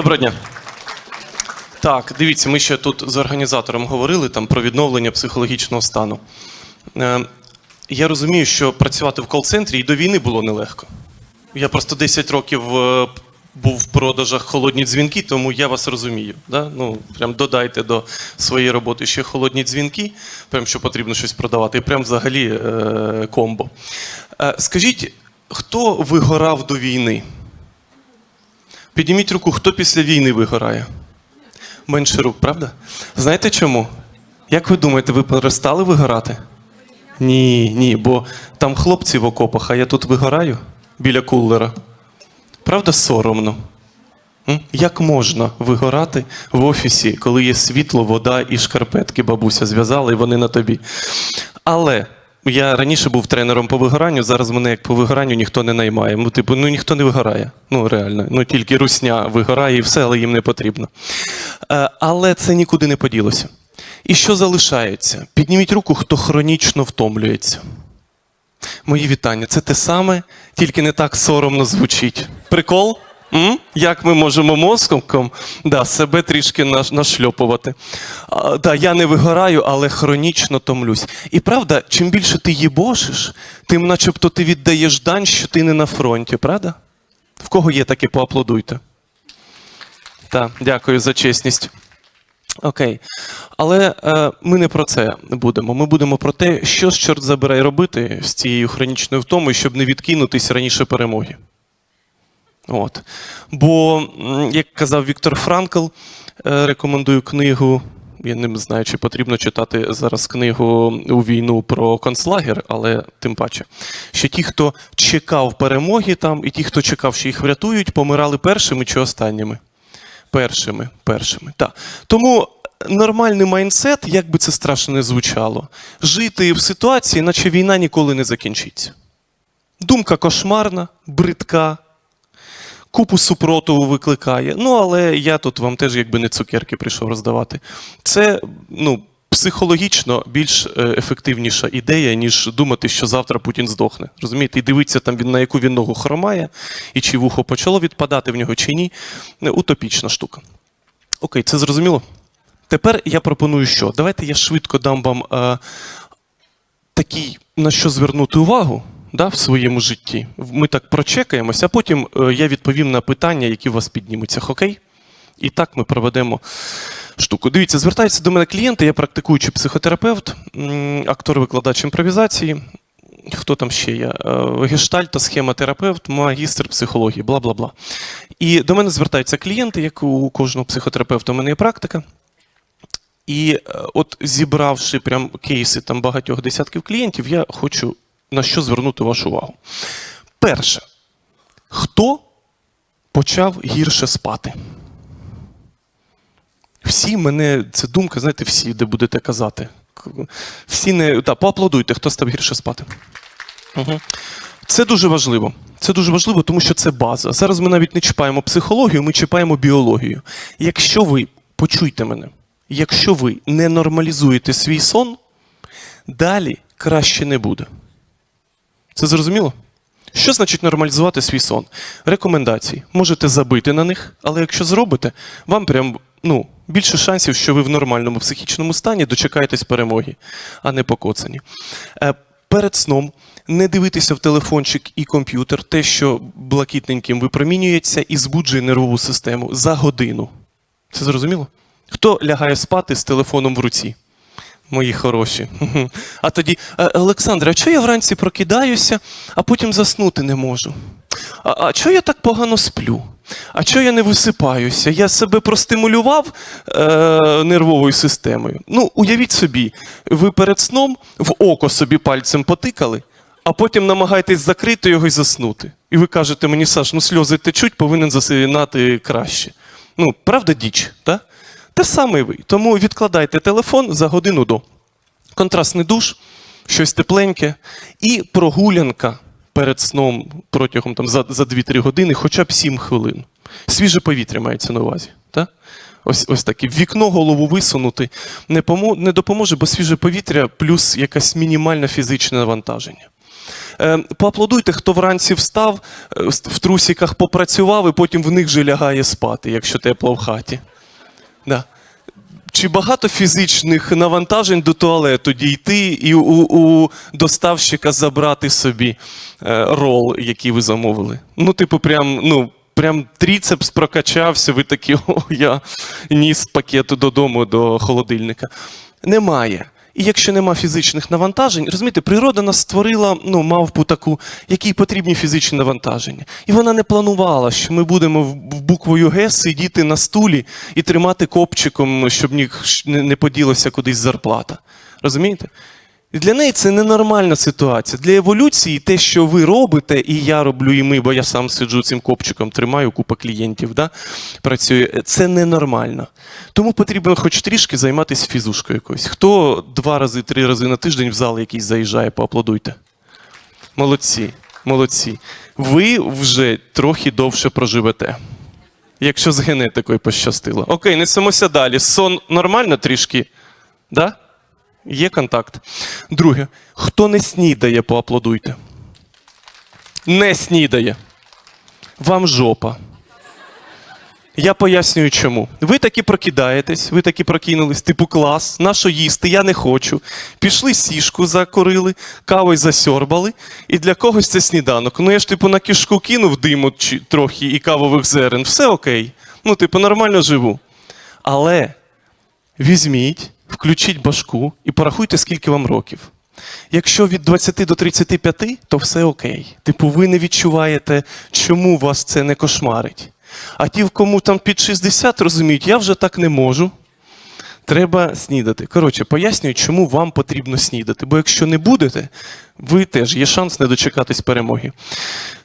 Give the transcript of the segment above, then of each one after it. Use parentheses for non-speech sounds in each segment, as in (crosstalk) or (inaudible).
Доброго дня. Так, дивіться, ми ще тут з організатором говорили там про відновлення психологічного стану. Е, я розумію, що працювати в кол-центрі і до війни було нелегко. Я просто 10 років е, був в продажах холодні дзвінки, тому я вас розумію. Да? Ну, прям додайте до своєї роботи ще холодні дзвінки, прям що потрібно щось продавати, і прям взагалі е, комбо. Е, скажіть, хто вигорав до війни? Підніміть руку, хто після війни вигорає? Менше рук, правда? Знаєте чому? Як ви думаєте, ви перестали вигорати? Ні, ні, бо там хлопці в окопах, а я тут вигораю біля кулера. Правда, соромно? Як можна вигорати в офісі, коли є світло, вода і шкарпетки бабуся зв'язала, і вони на тобі? Але я раніше був тренером по вигоранню, зараз мене як по вигоранню ніхто не наймає. Ну, типу, ну ніхто не вигорає. Ну, реально. Ну тільки русня вигорає і все, але їм не потрібно. Е, Але це нікуди не поділося. І що залишається? Підніміть руку, хто хронічно втомлюється. Мої вітання. Це те саме, тільки не так соромно звучить. Прикол? Як ми можемо мозком да, себе трішки наш- нашльопувати? Да, я не вигораю, але хронічно томлюсь. І правда, чим більше ти їбошиш, тим начебто ти віддаєш дань, що ти не на фронті, правда? В кого є таке, поаплодуйте. Так, дякую за чесність. Окей. Але е, ми не про це будемо. Ми будемо про те, що ж чорт забирай робити з цією хронічною втомою, щоб не відкинутись раніше перемоги. От. Бо, як казав Віктор Франкл, е, рекомендую книгу. Я не знаю, чи потрібно читати зараз книгу у війну про концлагер, але тим паче, що ті, хто чекав перемоги там, і ті, хто чекав, що їх врятують, помирали першими чи останніми. Першими, першими. Так. Тому нормальний майндсет, як би це страшно не звучало, жити в ситуації, наче війна ніколи не закінчиться. Думка кошмарна, бридка, купу супротиву викликає. Ну, але я тут вам теж якби не цукерки прийшов роздавати. Це ну, психологічно більш е, ефективніша ідея, ніж думати, що завтра Путін здохне. Розумієте, і дивитися там на яку він ногу хромає, і чи вухо почало відпадати в нього, чи ні. Е, Утопічна штука. Окей, це зрозуміло? Тепер я пропоную що? Давайте я швидко дам вам е, такий, на що звернути увагу да, в своєму житті. Ми так прочекаємося, а потім е, я відповім на питання, які у вас піднімуться. Окей? І так ми проведемо штуку. Дивіться, звертаються до мене клієнти, я практикуючий психотерапевт, актор-викладач імпровізації. Хто там ще є? Е, Гештальт та схемотерапевт, магістр психології, бла бла бла. І до мене звертаються клієнти, як у кожного психотерапевта, у мене є практика. І е, от зібравши прям кейси там багатьох десятків клієнтів, я хочу на що звернути вашу увагу. Перше, хто почав гірше спати? Всі мене, це думка, знаєте, всі, де будете казати. Всі не. Так, поаплодуйте, хто став гірше спати. Угу. Це дуже важливо. Це дуже важливо, тому що це база. Зараз ми навіть не чіпаємо психологію, ми чіпаємо біологію. Якщо ви, почуйте мене, якщо ви не нормалізуєте свій сон, далі краще не буде. Це зрозуміло? Що значить нормалізувати свій сон? Рекомендації. Можете забити на них, але якщо зробите, вам прям ну, більше шансів, що ви в нормальному психічному стані дочекаєтесь перемоги, а не покоцані. Е, Перед сном не дивитися в телефончик і комп'ютер, те, що блакитненьким випромінюється і збуджує нервову систему за годину. Це зрозуміло? Хто лягає спати з телефоном в руці? Мої хороші. (laughs) А тоді, «Е, Олександре, а чого я вранці прокидаюся, а потім заснути не можу? А, а чого я так погано сплю? А чого я не висипаюся? Я себе простимулював е, нервовою системою. Ну, уявіть собі, ви перед сном в око собі пальцем потикали, а потім намагаєтесь закрити його і заснути. І ви кажете мені, Саш, ну сльози течуть, повинен засинати краще. Ну, правда, діч, так? Те саме і ви. Тому відкладайте телефон за годину до. Контрастний душ, щось тепленьке, і прогулянка перед сном протягом там, за, за 2-3 години, хоча б 7 хвилин. Свіже повітря мається на увазі. Так? Ось, ось таке. Вікно голову висунути не, помо, не допоможе, бо свіже повітря плюс якась мінімальне фізичне навантаження. Е, поаплодуйте, хто вранці встав, е, в трусіках попрацював і потім в них же лягає спати, якщо тепло в хаті. Чи багато фізичних навантажень до туалету дійти і у, у доставщика забрати собі е, рол, який ви замовили? Ну, типу, прям, ну, прям тріцепс прокачався, ви такі, о, я ніс пакету додому до холодильника. Немає. І якщо нема фізичних навантажень, розумієте, природа нас створила ну, мавпу таку, якій потрібні фізичні навантаження. І вона не планувала, що ми будемо в буквою Г сидіти на стулі і тримати копчиком, щоб не поділося кудись зарплата. Розумієте? І для неї це ненормальна ситуація. Для еволюції те, що ви робите, і я роблю, і ми, бо я сам сиджу цим копчиком, тримаю купа клієнтів, да, працює, це ненормально. Тому потрібно хоч трішки займатися фізушкою якоюсь. Хто два рази, три рази на тиждень в зал якийсь заїжджає, поаплодуйте. Молодці, молодці. Ви вже трохи довше проживете. Якщо з генетикою пощастило. Окей, несемося далі. Сон нормально трішки? Да? Є контакт. Друге, хто не снідає, поаплодуйте. Не снідає. Вам жопа. Я пояснюю чому. Ви таки прокидаєтесь, ви таки прокинулись, типу клас, на що їсти, я не хочу. Пішли сішку закорили, кавою засьорбали, і для когось це сніданок. Ну я ж типу на кишку кинув диму трохи і кавових зерен, все окей. Ну, типу, нормально живу. Але візьміть, включіть башку і порахуйте, скільки вам років. Якщо від 20 до 35, то все окей. Типу, ви не відчуваєте, чому вас це не кошмарить. А ті, в кому там під 60, розуміють, я вже так не можу. Треба снідати. Коротше, пояснюю, чому вам потрібно снідати. Бо якщо не будете, ви теж є шанс не дочекатись перемоги.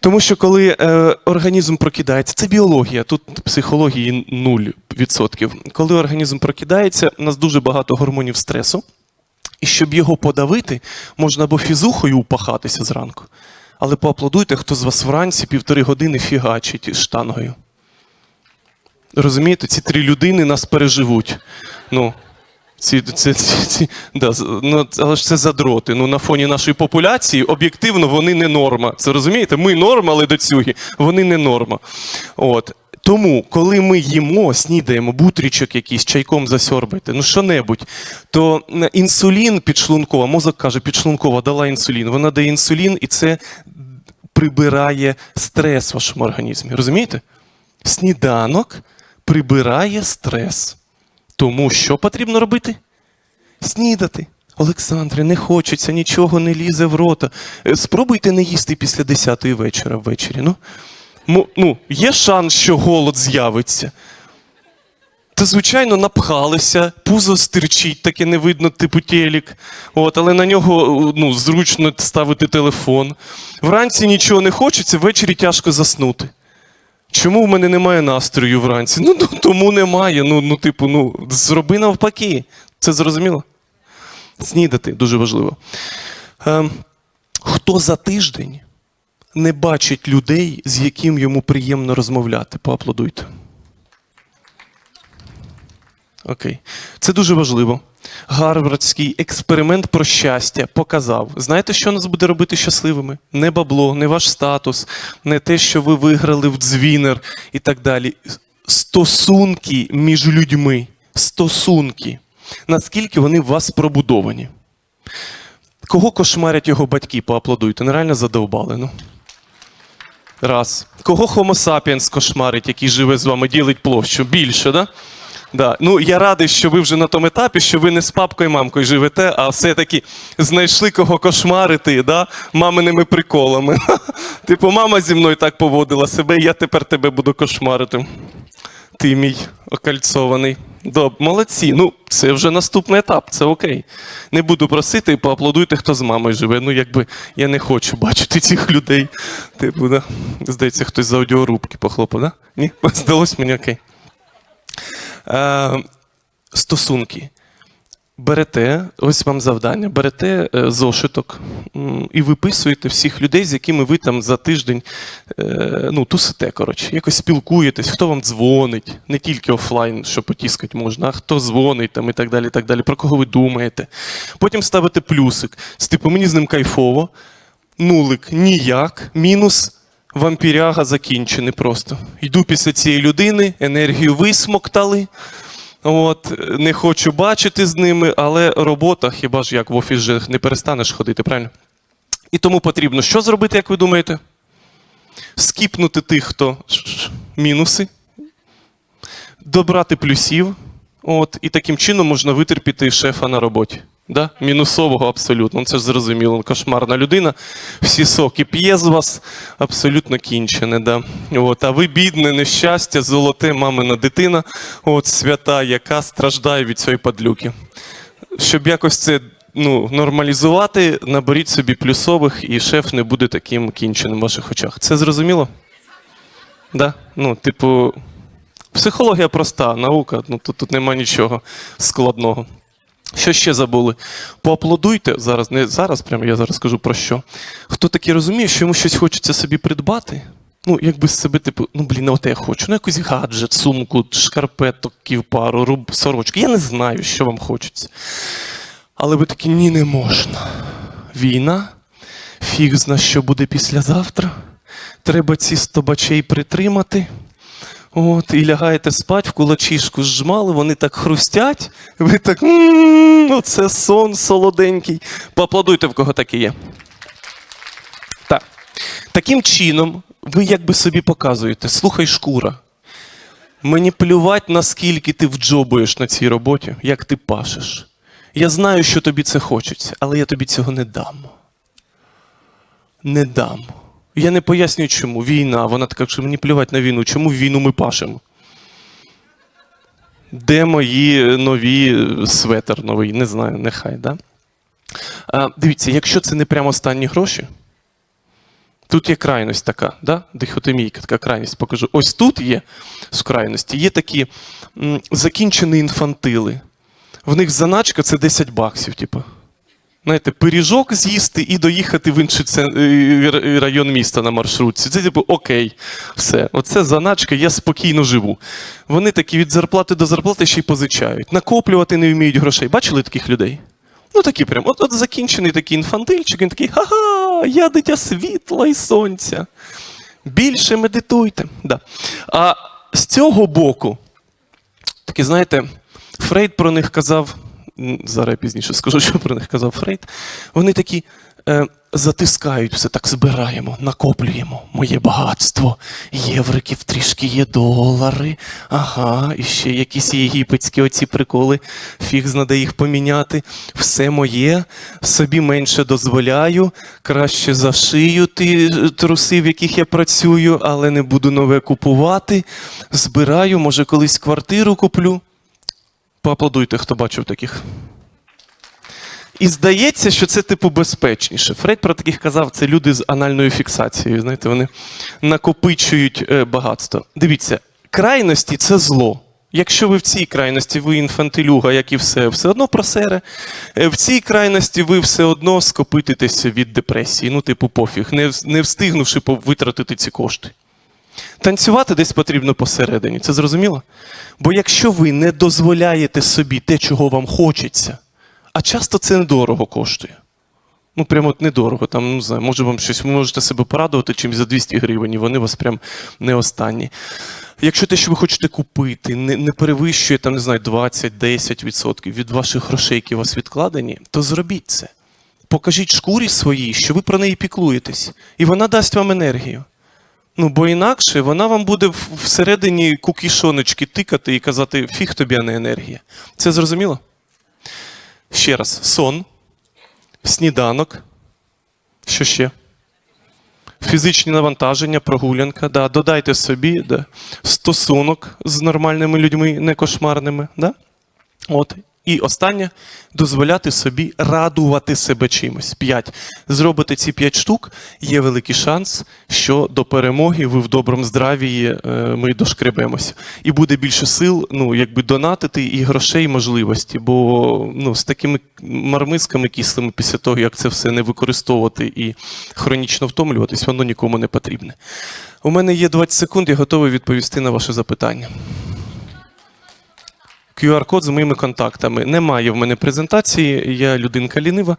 Тому що коли е, організм прокидається, це біологія, тут психології 0%. Коли організм прокидається, у нас дуже багато гормонів стресу. І щоб його подавити, можна або фізухою упахатися зранку. Але поаплодуйте, хто з вас вранці півтори години фігачить штангою. Розумієте, ці три людини нас переживуть. Ну, ці, ці, ці, ці, да, ну, але ж це задроти. Ну, на фоні нашої популяції об'єктивно вони не норма. Це розумієте? Ми норма, але до цюги, вони не норма. От. Тому, коли ми їмо, снідаємо, бутрічок якийсь, чайком засьорбайте, ну що-небудь, то інсулін підшлункова, мозок каже, підшлункова дала інсулін. Вона дає інсулін, і це прибирає стрес в вашому організмі. Розумієте? Сніданок прибирає стрес. Тому що потрібно робити? Снідати. Олександре, не хочеться, нічого не лізе в рота. Е, Спробуйте не їсти після 10-ї вечора ввечері. Ну, ну, є шанс, що голод з'явиться. Та, звичайно, напхалися, пузо стирчить, таке не видно, типу телік. От, але на нього ну, зручно ставити телефон. Вранці нічого не хочеться, ввечері тяжко заснути. Чому в мене немає настрою вранці? Ну, ну тому немає. Ну, ну, типу, ну, зроби навпаки. Це зрозуміло? Снідати дуже важливо. Ем, хто за тиждень не бачить людей, з яким йому приємно розмовляти? Поаплодуйте. Окей. Це дуже важливо. Гарвардський експеримент про щастя показав. Знаєте, що нас буде робити щасливими? Не бабло, не ваш статус, не те, що ви виграли в дзвінер і так далі. Стосунки між людьми. Стосунки. Наскільки вони в вас пробудовані? Кого кошмарять його батьки? Поаплодуйте. Нереально задовбали. Ну. Раз. Кого Homo sapiens кошмарить, який живе з вами, ділить площу? Більше, да? Да. Ну, я радий, що ви вже на тому етапі, що ви не з папкою і мамкою живете, а все-таки знайшли кого кошмарити, да? маминими приколами. (laughs) Типу, мама зі мною так поводила себе, я тепер тебе буду кошмарити. Ти мій окальцований. Доб, молодці. Ну, це вже наступний етап, це окей. Не буду просити, поаплодуйте, хто з мамою живе. Ну, якби я не хочу бачити цих людей. Типу, да? Здається, хтось з аудіорубки похлопав, да? Ні? (laughs) Здалось мені окей. Е, стосунки. Берете, ось вам завдання, берете е, зошиток і виписуєте всіх людей, з якими ви там за тиждень е, ну, тусите, коротше, якось спілкуєтесь, хто вам дзвонить, не тільки офлайн, що потіскати можна, а хто дзвонить там і так далі, і так далі, про кого ви думаєте. Потім ставите плюсик. Типу, мені з ним кайфово. нулик ніяк, мінус вампіряга закінчений просто. Йду після цієї людини, енергію висмоктали. От, не хочу бачити з ними, але робота, хіба ж як в офіс же не перестанеш ходити, правильно? І тому потрібно що зробити, як ви думаєте? Скіпнути тих, хто мінуси, добрати плюсів. От, і таким чином можна витерпіти шефа на роботі. Да? Мінусового абсолютно. Ну, Це ж зрозуміло. Кошмарна людина. Всі соки п'є з вас, абсолютно кінчене. Да? От, а ви бідне, нещастя, золоте мамина дитина, от, свята, яка страждає від цієї падлюки. Щоб якось це ну, нормалізувати, наберіть собі плюсових, і шеф не буде таким кінченим в ваших очах. Це зрозуміло? Да? Ну, типу, психологія проста, наука, ну тут, тут нема нічого складного. Що ще забули? Поаплодуйте зараз, не зараз, прямо я зараз скажу про що. Хто таки розуміє, що йому щось хочеться собі придбати? Ну, якби з себе, типу, ну блін, от я хочу. Ну, якийсь гаджет, сумку, шкарпеток, пару, руб, сорочки. Я не знаю, що вам хочеться. Але ви такі, ні, не можна. Війна, фіг зна, що буде післязавтра. Треба ці стобачей притримати. От, і лягаєте спать, в кулачішку зжмали, вони так хрустять, ви так, «М, оце сон солоденький. Поаплодуйте, в кого таке є. Так. Таким чином, ви якби собі показуєте, слухай, шкура. Мені плювать, наскільки ти вджобуєш на цій роботі, як ти пашеш. Я знаю, що тобі це хочеться, але я тобі цього не дам. Не дам. Я не пояснюю, чому. Війна, вона така, що мені плювати на війну. Чому війну ми пашемо? Де мої нові светер новий? Не знаю, нехай, да? А, дивіться, якщо це не прямо останні гроші, тут є крайність така, да? дихотомійка, така крайність покажу. Ось тут є з крайності, є такі м, закінчені інфантили. В них заначка це 10 баксів, типу. Знаєте, пиріжок з'їсти і доїхати в інший район міста на маршрутці. Це типу окей, все. Оце заначка, я спокійно живу. Вони такі від зарплати до зарплати ще й позичають. Накоплювати не вміють грошей. Бачили таких людей? Ну такі прям, от, от закінчений такий інфантильчик, він такий, ха-ха, я дитя світла і сонця. Більше медитуйте. Да. А з цього боку, такі, знаєте, Фрейд про них казав, зараз я пізніше скажу, (laughs) що про них казав Фрейд. Вони такі е, затискають все, так збираємо, накоплюємо моє багатство. Євриків трішки є долари. Ага, і ще якісь єгипетські оці приколи. Фіг знаде їх поміняти. Все моє, собі менше дозволяю, краще зашию ті е, труси, в яких я працюю, але не буду нове купувати. Збираю, може, колись квартиру куплю. Поаплодуйте, хто бачив таких. І здається, що це типу безпечніше. Фрейд про таких казав, це люди з анальною фіксацією. Знаєте, вони накопичують е, багатство. Дивіться, крайності це зло. Якщо ви в цій крайності, ви інфантилюга, як і все, все одно просере. Е, В цій крайності ви все одно скопититеся від депресії. Ну, типу, пофіг, не, не встигнувши витратити ці кошти. Танцювати десь потрібно посередині, це зрозуміло? Бо якщо ви не дозволяєте собі те, чого вам хочеться, а часто це недорого коштує. Ну, прямо от недорого. Там, ну, знаю, може вам щось, ви можете себе порадувати чимось за 200 гривень, і вони у вас прям не останні. Якщо те, що ви хочете купити, не, не перевищує там, не знаю, 20-10% від ваших грошей, які у вас відкладені, то зробіть це. Покажіть шкурі своїй, що ви про неї піклуєтесь, і вона дасть вам енергію. Ну, бо інакше вона вам буде всередині кукішоночки тикати і казати, фіг тобі, а не енергія. Це зрозуміло? Ще раз: сон, сніданок. Що ще? Фізичні навантаження, прогулянка. Да. Додайте собі да. стосунок з нормальними людьми, не кошмарними. Да? От. І останнє дозволяти собі радувати себе чимось. П'ять. Зробите ці п'ять штук, є великий шанс, що до перемоги ви в доброму здравії е, ми дошкребемося. І буде більше сил, ну, якби донатити і грошей, і можливості. Бо ну, з такими мармисками кислими після того, як це все не використовувати і хронічно втомлюватись, воно нікому не потрібне. У мене є 20 секунд, я готовий відповісти на ваше запитання. QR-код з моїми контактами. Немає в мене презентації, я людинка лінива.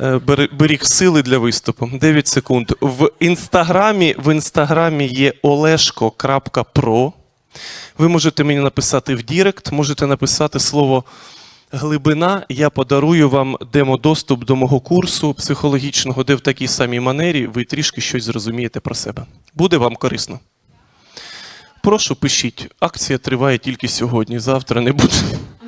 Е, Беріг сили для виступу. 9 секунд. В інстаграмі, в інстаграмі є olешко.pro. Ви можете мені написати в Дірект, можете написати слово глибина. Я подарую вам демодоступ до мого курсу психологічного, де в такій самій манері ви трішки щось зрозумієте про себе. Буде вам корисно. Прошу, пишіть. Акція триває тільки сьогодні. Завтра не буде.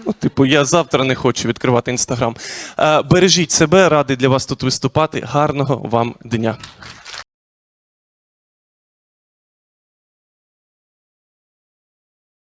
Ну, типу, я завтра не хочу відкривати інстаграм. Е, Бережіть себе, радий для вас тут виступати. Гарного вам дня.